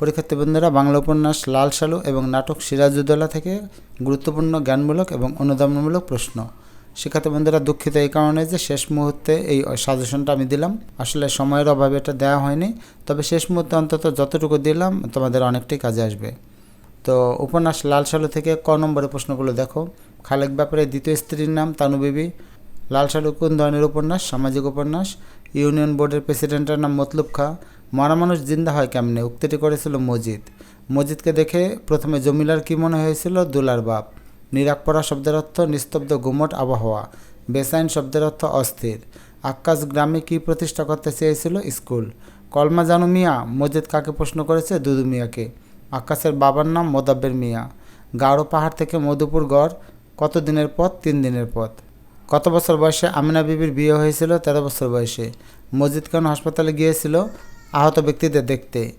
পরীক্ষার্থী বন্ধুরা বাংলা উপন্যাস, লাল সালু এবং নাটক সিরাজউদ্দৌলা থেকে গুরুত্বপূর্ণ, জ্ঞানমূলক এবং অনুদানমূলক প্রশ্ন। শিক্ষার্থী বন্ধুরা দুঃখিত এই কারণে যে শেষ মুহূর্তে এই সাজেশনটা আমি দিলাম। আসলে সময়ের অভাবে এটা দেওয়া হয়নি, তবে শেষ মুহূর্তে অন্তত যতটুকু দিলাম, তোমাদের অনেকটাই কাজে আসবে। তো উপন্যাস, লাল সালু থেকে ক নম্বরের প্রশ্নগুলো দেখো। খালেক ব্যাপারে দ্বিতীয় স্ত্রীর নাম তানু বিবি লাল সালু কোন ধরনের উপন্যাস? সামাজিক উপন্যাস। ইউনিয়ন বোর্ডের প্রেসিডেন্টের নাম মতলুব খা। মরা মানুষ জিন্দা হয় কেমনে? উক্তিটি করেছিল মজিদ। মজিদকে দেখে প্রথমে জমিলার কি মনে হয়েছিল? দুলার বাপ। নিরাকপরা শব্দের অর্থ নিস্তব্ধ গুমট আবহাওয়া। বেসাইন শব্দের অর্থ অস্থির। আক্কাস গ্রামে কি প্রতিষ্ঠা করতে চেয়েছিল? স্কুল। কলমা জানু মিয়া? মজিদ কাকে প্রশ্ন করেছে? দুদু মিয়াকে। আকাশের বাবার নাম মোদাব্বের মিয়া। গাঢ় পাহাড় থেকে মধুপুর গড় কত দিনের পথ? তিন দিনের পথ। কত বছর বয়সে আমিনা বিবির বিয়ে হয়েছিল? তেরো বছর বয়সে। মসজিদ কেন হাসপাতালে গিয়েছিল? আহত ব্যক্তিদের দেখতে।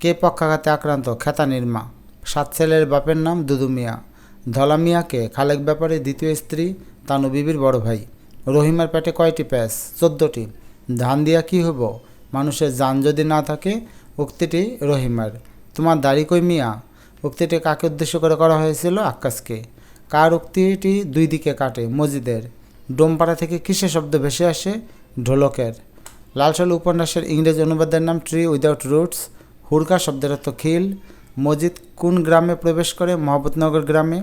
কে পক্ষাঘাতে আক্রান্ত? খেতা নির্মা। সাত ছেলের বাপের নাম দুদু মিয়া। ধলা মিয়াকে খালেক ব্যাপারে দ্বিতীয় স্ত্রী তানু বিবির বড় ভাই। রহিমার পেটে কয়টি প্যাস চোদ্দোটি। ধান দিয়া কি হব মানুষের যান যদি না থাকে, উক্তিটি রহিমার। তোমার দাড়ি কই মিয়া? উক্তিটি কাকে উদ্দেশ্য করে করা হয়েছিল আকাশকে কার উক্তিটি দুই দিকে কাটে? মসজিদের। ডোমপাড়া থেকে কিসে শব্দ ভেসে আসে? ঢোলকের। লালসাল উপন্যাসের ইংরেজি অনুবাদের নাম ট্রি উইদাউট রুটস হুড়কা শব্দের অর্থ খিল। মসজিদ কোন গ্রামে প্রবেশ করে? মহব্বতনগর গ্রামে।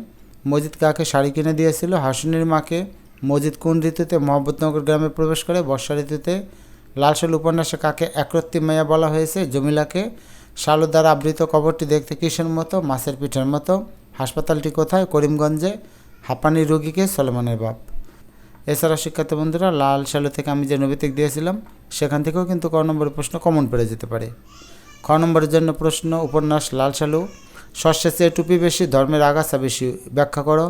মসজিদ কাকে শাড়ি কিনে দিয়েছিল? হাসুনির মাকে। মসজিদ কোন ঋতুতে? মহব্বতনগর গ্রামে প্রবেশ করে? বর্ষা ঋতুতে। লালসাল উপন্যাসে কাকে একরত্তি মাইয়া বলা হয়েছে? জমিলাকে। শালু দ্বারা আবৃত কবরটি দেখতে কিসের মতো? মাছের পিঠের মতো। হাসপাতালটি কোথায়? করিমগঞ্জে। হাঁপানি রোগীকে সলমনের বাপ। এছাড়া শিক্ষার্থী বন্ধুরা, লাল সালু থেকে আমি যে নৈতিক দিয়েছিলাম, সেখান থেকেও কিন্তু ক নম্বরের প্রশ্ন কমন পড়ে যেতে পারে। খ নম্বরের জন্য প্রশ্ন, উপন্যাস, লাল সালু শস্যের চেয়ে টুপি বেশি, ধর্মের আগাছা বেশি, ব্যাখ্যা করো।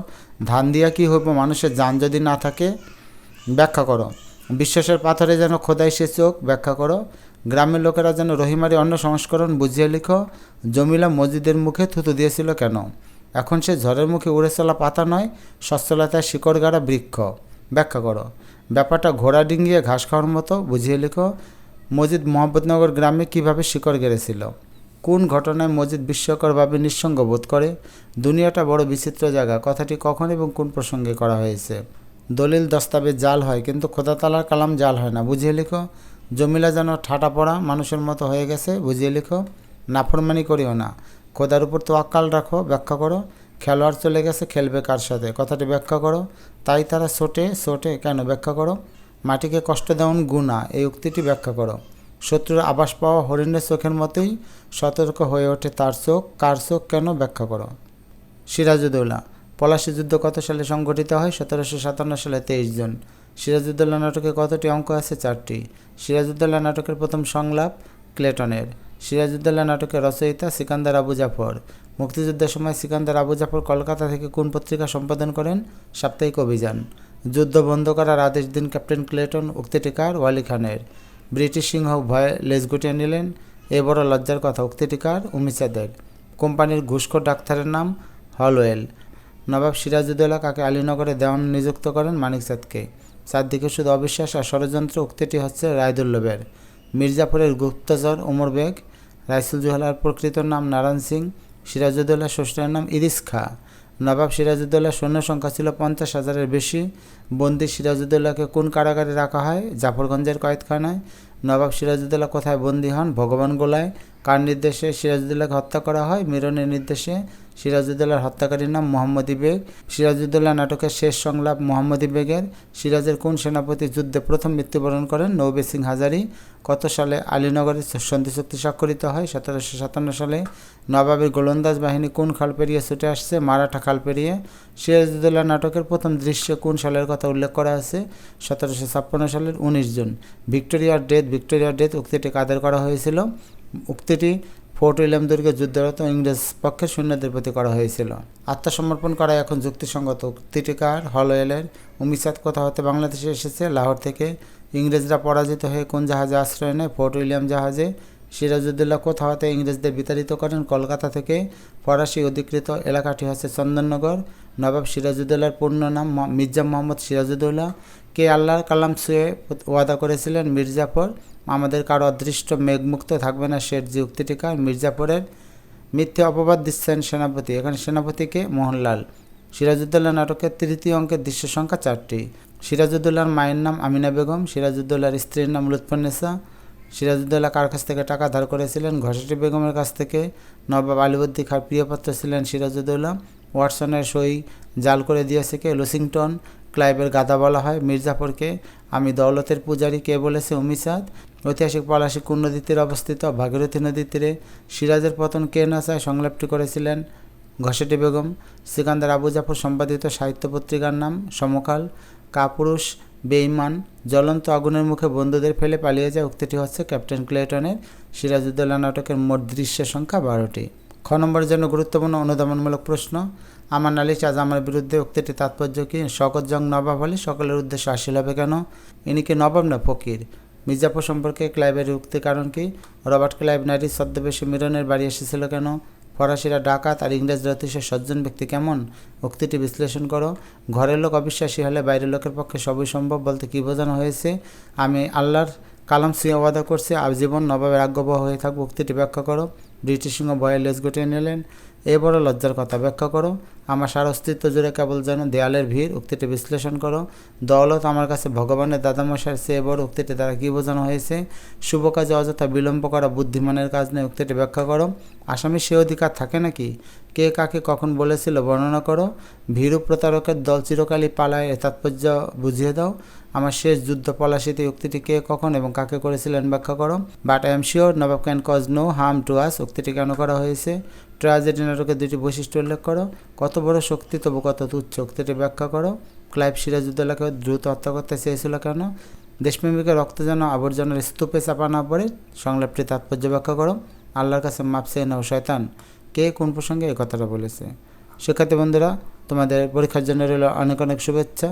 ধান দিয়া কী হইব, মানুষের যান যদি না থাকে, ব্যাখ্যা করো। বিশ্বাসের পাথরে যেন খোদাই সে চোখ, ব্যাখ্যা করো। গ্রামের লোকেরা যেন রহিমারি অন্য সংস্করণ বুঝিয়ে লিখো, জমিলা মসজিদের মুখে থুতু দিয়েছিল কেন? এখন সে ঝড়ের মুখে উড়ে চলা পাতা নয়, সচ্ছলতায় শিকড় গাড়া বৃক্ষ। ব্যাখ্যা করো। ব্যাপারটা ঘোড়া ডিঙ্গিয়ে ঘাস খাওয়ার মতো বুঝিয়ে লিখো। মসজিদ মোহাম্মদনগর গ্রামে কীভাবে শিকড় গেড়েছিল? কোন ঘটনায় মসজিদ বিস্ময়করভাবে নিঃসঙ্গ বোধ করে? দুনিয়াটা বড় বিচিত্র জায়গা। কথাটি কখন এবং কোন প্রসঙ্গে করা হয়েছে? দলিল দস্তাবেজ জাল হয়, কিন্তু খোদাতালার কালাম জাল হয় না। বুঝিয়ে লিখো। জমিলা যেন ঠাটা পড়া মানুষের মতো হয়ে গেছে, বুঝিয়ে লিখো। নাফরমানি করিও না। খোদার উপর তো আকাল রাখো, ব্যাখ্যা করো। খেলোয়াড় চলে গেছে, খেলবে কার সাথে? কথাটি ব্যাখ্যা করো। তাই তারা ছোটে ছোটে কেন ব্যাখ্যা করো? মাটিকে কষ্ট দেওয়ান গুণা, এই উক্তিটি ব্যাখ্যা করো। শত্রুর আবাস পাওয়া হরিণের চোখের মতোই সতর্ক হয়ে ওঠে তার চোখ, কার চোখ কেন ব্যাখ্যা করো? সিরাজউদ্দৌলা পলাশী যুদ্ধ কত সালে সংঘটিত হয়? সতেরোশো সাতান্ন সালে তেইশ জন। সিরাজউদ্দৌলা নাটকে কতটি অঙ্ক আছে? চারটি। সিরাজউদ্দৌলা নাটকের প্রথম সংলাপ ক্লেটনের। সিরাজউদ্দৌলা নাটকের রচয়িতা সিকান্দার আবু জাফর। মুক্তিযুদ্ধের সময় সিকান্দার আবু জাফর কলকাতা থেকে কোন পত্রিকা সম্পাদন করেন? সাপ্তাহিক অভিযান। যুদ্ধ বন্ধ করার আদেশ দিন ক্যাপ্টেন ক্লেটন, উক্তিটিকার ওয়ালি খানের। ব্রিটিশ সিংহ ভয়ে লেজ গুটিয়ে নিলেন। এ বড় লজ্জার কথা, উক্তিটিকার উমিচাদের কোম্পানির ঘুষখোর ডাক্তারের নাম হলওয়েল। নবাব সিরাজউদ্দৌলা কাকে আলীনগরে দেওয়ান নিযুক্ত করেন মানিক চাঁদকে চারদিকে শুধু অবিশ্বাস আর ষড়যন্ত্র, উক্তিটি হচ্ছে রায়দুল্লভের মির্জাপুরের গুপ্তচর ওমর বেগ রাইসুল জোহলার প্রকৃত নাম নারায়ণ সিং সিরাজউদ্দৌলার ষষ্ঠের নাম ইরিস খা। নবাব সিরাজউদ্দৌলার সৈন্য সংখ্যা ছিল পঞ্চাশ হাজারের বেশি। বন্দি সিরাজউদ্দৌলাকে কোন কারাগারে রাখা হয়? জাফরগঞ্জের কয়েদখানায়। নবাব সিরাজউদ্দৌলা কোথায় বন্দী হন? ভগবান গোলায়। কার নির্দেশে সিরাজউদ্দৌলাকে হত্যা করা হয়? মিরনের নির্দেশে। সিরাজউদ্দৌলার হত্যাকারীর নাম মোহাম্মদী বেগ সিরাজউদ্দৌলা নাটকের শেষ সংলাপ মোহাম্মদী বেগের সিরাজের কোন সেনাপতি যুদ্ধে প্রথম মৃত্যুবরণ করেন? নৌবে সিং হাজারি। কত সালে আলীনগরে সন্ধি চুক্তি স্বাক্ষরিত হয়? সতেরোশো সাতান্ন সালে নবাবের গোলন্দাজ বাহিনী কোন খাল পেরিয়ে ছুটে আসছে? মারাঠা খাল পেরিয়ে। সিরাজউদ্দৌলা নাটকের প্রথম দৃশ্যে কোন সালের কথা উল্লেখ করা আছে? সতেরোশো ছাপ্পান্ন সালের উনিশ জুন। ভিক্টোরিয়ার ডেথ ভিক্টোরিয়ার ডেথ উক্তিটি কাদের করা হয়েছিল। উক্তিটি ফোর্ট উইলিয়াম দুর্গে যুদ্ধরত ইংরেজ পক্ষে সৈন্যদের প্রতি করা হয়েছিল। আত্মসমর্পণ করা এখন যুক্তিসঙ্গত উক্তিটিকার হলওয়েলের উমিসাদ কোথা হতে বাংলাদেশে এসেছে, লাহোর থেকে ইংরেজরা পরাজিত হয়ে কোন জাহাজে আশ্রয় নেয় ফোর্ট উইলিয়াম জাহাজে সিরাজউদ্দৌলা কোথা হতে ইংরেজদের বিতাড়িত করেন কলকাতা থেকে ফরাসি অধিকৃত এলাকাটি হচ্ছে চন্দননগর। নবাব সিরাজউদ্দৌলার পূর্ণ নাম মির্জা মোহাম্মদ সিরাজউদ্দৌলা। কে আল্লাহর কালাম ছুঁয়ে ওয়াদা করেছিলেন মির্জাফর আমাদের কারও অদৃষ্ট মেঘমুক্ত থাকবে না শেঠজি উক্তিটিকার মির্জাপুরের মিথ্যে অপবাদ দিচ্ছেন সেনাপতি। এখানে সেনাপতিকে মোহনলাল। সিরাজউদ্দৌলা নাটকের তৃতীয় অঙ্কের দৃশ্য সংখ্যা চারটি। সিরাজউদ্দৌলার মায়ের নাম আমিনা বেগম। সিরাজউদ্দৌলার স্ত্রীর নাম লুৎফুন্নেসা সিরাজউদ্দৌলা কার কাছ থেকে টাকা ধার করেছিলেন? ঘষাটি বেগমের কাছ থেকে। নবাব আলিবদ্দি খার প্রিয়পাত্র ছিলেন সিরাজউদ্দৌলা। ওয়াটসনের সই জাল করে দিয়েছে কে? লসিংটন ক্লাইবের গাদা বলা হয় মির্জাফরকে। আমি দৌলতের পূজারী কে বলেছে উমিসাদ ঐতিহাসিক পলাশী কুণ্ড তীরে অবস্থিত? ভাগীরথী নদীর তীরে সিরাজের পতন কে না চায় সংলাপটি করেছিলেন ঘষেটি বেগম। সিকান্দার আবু জাফর সম্পাদিত সাহিত্য পত্রিকার নাম সমকাল। কাপুরুষ বেইমান জ্বলন্ত আগুনের মুখে বন্ধুদের ফেলে পালিয়ে যায় উক্তিটি হচ্ছে ক্যাপ্টেন ক্লেটনের সিরাজউদ্দৌলা নাটকের মোট দৃশ্যের সংখ্যা বারোটি। খ নম্বরের জন্য গুরুত্বপূর্ণ অনুধাবনমূলক প্রশ্ন আমার নালিশ আজ আমার বিরুদ্ধে উক্তিটি তাৎপর্য কি? শকত জং নবাব হলে সকলের উদ্দেশ্য হাসিল হবে কেন? ইনি কি নবাব না ফকির? মির্জাপুর সম্পর্কে ক্লাইবের উক্তি কারণ কি? রবার্ট ক্লাইভ নারীর ছদ্মবেশী মিরনের বাড়ি এসেছিল কেন? ফরাসিরা ডাকাত আর ইংরেজরা অতিশয় সজ্জন ব্যক্তি কেমন? উক্তিটি বিশ্লেষণ করো। ঘরের লোক অবিশ্বাসী হলে বাইরের লোকের পক্ষে সবই সম্ভব বলতে কী বোঝানো হয়েছে? আমি আল্লাহর কালাম সিংহ ওয়াদা করছি জীবন নবাবের আজ্ঞবহ হয়ে থাকব। উক্তিটি ব্যাখ্যা করো। ব্রিটিশ সিংহ ভয়ে লেজ গুটিয়ে নিলেন। এ বড় লজ্জার কথা ব্যাখ্যা করো। আমার সার অস্তিত্ব জুড়ে কেবল যেন দেয়ালের ভিড়, উক্তিটি বিশ্লেষণ করো। দৌলত আমার কাছে ভগবানের দাদামশার সে বড়, উক্তিটি দ্বারা কী বোঝানো হয়েছে? শুভ কাজে অযথা বিলম্ব করা বুদ্ধিমানের কাজ নেই উক্তিটি ব্যাখ্যা করো। আসামি সে অধিকার থাকে নাকি? কে কাকে কখন বলেছিল বর্ণনা করো। ভীরু প্রতারকের দল চিরকালই পালায়, এ তাৎপর্য বুঝিয়ে দাও। আমার শেষ যুদ্ধ পলাশিতে উক্তিটি কে কখন এবং কাকে করেছিলেন ব্যাখ্যা করো। But I am sure Nawab can cause no harm to us, উক্তিটি কেন করা হয়েছে? ট্রাজেডি নাটকের দুটি বৈশিষ্ট্য উল্লেখ করো। কত বড় শক্তি, তবু কত তুচ্ছ উক্তিটি ব্যাখ্যা করো। ক্লাইভ সিরাজউদ্দৌলাকে দ্রুত হত্যা করতে চেয়েছিল কেন? দেশপ্রেমিকের রক্ত যেন আবর্জনার স্তূপে চাপা না পড়ে সংলাপটি তাৎপর্য ব্যাখ্যা করো। আল্লাহর কাছে মাপ চেয়ে নাও, শয়তান। কে কোন প্রসঙ্গে এই কথাটা বলেছে? শিক্ষার্থী বন্ধুরা, তোমাদের পরীক্ষার জন্য রইল অনেক অনেক শুভেচ্ছা।